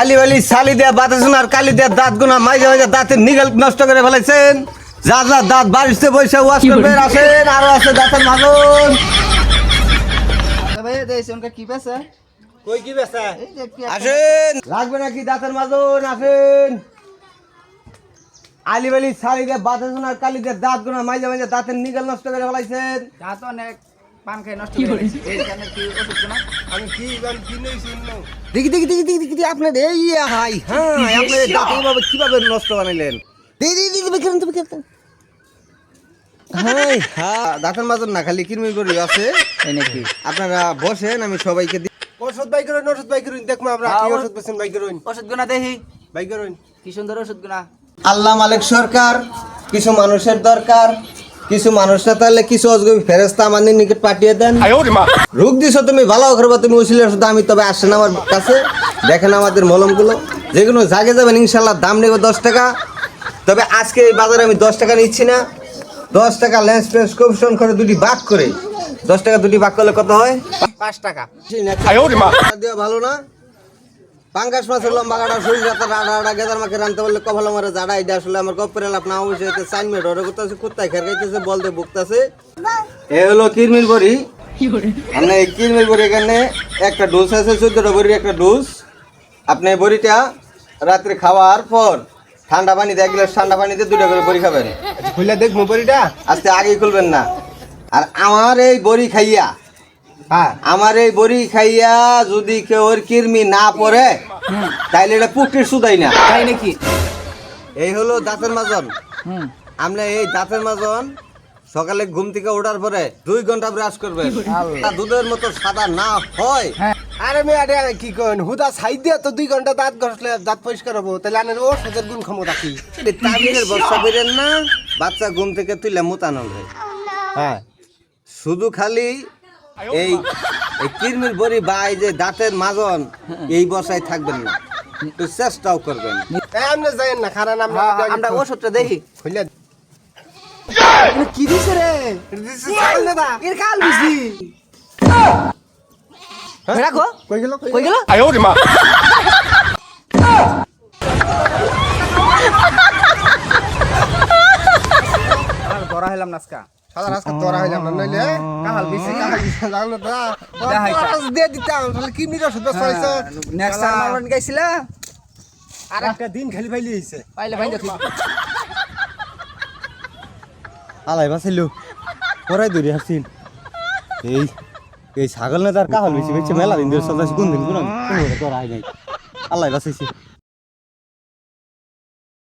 আলি বালি শালি দেয়া বাতাস আর কালি দেয়া দাঁত গুনা মাঝে মাঝে দাঁতের নিগল নষ্ট করে ফেলাইছেন। যা যা দাঁত বাড়িতে বসে ওয়াশ করবেন আসেন আরও আছে দাঁতের ভাই দেশ কি পেছে কই কি আসেন। লাগবে নাকি দাঁতের মাজন আসেন। আলি বালি শালি দেয়া আর কালি দেয়া দাঁত গুনা মাঝে মাঝে দাঁতের নিগল নষ্ট করে ফেলাইছেন। দাঁত অনেক। পান খাই নষ্ট করে এই কারণে কি ওষুধ না? আমি কি গান কি নইছি দেখি দেখি দেখি দেখি দেখি আপনার এই হাই হ্যাঁ আপনি দাঁত এইভাবে কীভাবে নষ্ট বানাইলেন? দেখি দেখি দেখি দেখি দেখি দেখি হাই হ্যাঁ দাঁতের মাজন না খালি কিরমি করে আছে। নাকি? আপনারা বসেন আমি সবাইকে দি- ওষুধ বাই করুন ওষুধ বাই করুন দেখব আমরা কি ওষুধ বেছেন বাই করুন। ওষুধ গুনা দেখি। বাই করুন। কি সুন্দর ওষুধ আল্লাহ মালিক সরকার কিছু মানুষের দরকার। কিছু মানুষ না তাহলে কিছু অজগবি ফেরেস্তা আমাদের নিকট পাঠিয়ে দেন। রোগ দিছো তুমি ভালো করব তুমি উচিলের শুধু আমি তবে আসেন আমার কাছে। দেখেন আমাদের মলমগুলো। যেগুলো জাগে যাবেন ইনশাল্লাহ দাম নেবে দশ টাকা। তবে আজকে এই বাজারে আমি দশ টাকা নিচ্ছি না। দশ টাকা লেন্স ফ্রেন্স কমিশন করে দুটি ভাগ করে। দশ টাকা দুটি ভাগ করলে কত হয়? পাঁচ টাকা। টাকা দেওয়া ভালো না? পাঙ্গাস মাছের লম্বা কাটা শরীর রাতে রাডা রাডা গেদার মাকে রানতে বললে কপাল আমার জাডা এটা আসলে আমার কপরে লাভ না অবশ্যই এতে সাইন মেট অর্ডার করতেছে কুত্তায় খের খাইতেছে বলতে বুকতেছে এ হলো কিরমির বড়ি। আপনি এই কিরমির বড়ি এখানে একটা ডোজ আছে চোদ্দটা বড়ির একটা ডোজ। আপনি বড়িটা রাত্রে খাওয়ার পর ঠান্ডা পানিতে এক গ্লাস ঠান্ডা পানিতে দুটা করে বড়ি খাবেন। খুলে দেখব বড়িটা। আজকে আগেই খুলবেন না। আর আমার এই বড়ি খাইয়া আমার এই বড়ি খাইয়া যদি কেউ কিরমি না পড়ে তাইলে এটা পুষ্টির সুদাই না। তাই নাকি? এই হলো দাঁতের মাজন। হুম। আমরা এই দাঁতের মাজন সকালে ঘুম থেকে ওঠার পরে দুই ঘণ্টা ব্রাশ করবে। দুধের মতো সাদা না হয়। আরে মেয়ে আরে কি করেন হুদা সাইড দিয়ে তো দুই ঘণ্টা দাঁত ঘষলে দাঁত পরিষ্কার হব। তাহলে আনের ওষুধের গুণ ক্ষমতা কি বর্ষা করেন না বাচ্চা ঘুম থেকে তুইলে মোতানো হয় হ্যাঁ। শুধু খালি এই এই কিরমির বড়ি বা এই যে দাঁতের মাজন এই বর্ষায় থাকবেন না। একটু চেষ্টাও করবেন। আপনি যাইন না খারান আমরা হ্যাঁ, ওষুধটা দেখি। খুলে কি দিছে রে? এর কাল বেশি রাখো কই গেল কই গেল? ধরা হলাম নাচকা সাদা রাস্তা তোরা হইলাম না নইলে কাহাল বেশি কাহাল জানো না দেখাই যা। ওষুধ দিয়ে দিতাম তাহলে কি মির ওষুধ বেশ নেক্সট টাইম মারন গাইছিলা আর একটা দিন খালি ফাইলি হইছে। পাইলে ভাই দেখি আলাই বাসাইল পরাই দৌড়ি হাসিন এই এই ছাগল না তার কাহল বেশি বেশি মেলা দিন ধরে সদাসি কোন দিন কোন তোরা আই নাই। আল্লাহ বাসাইছে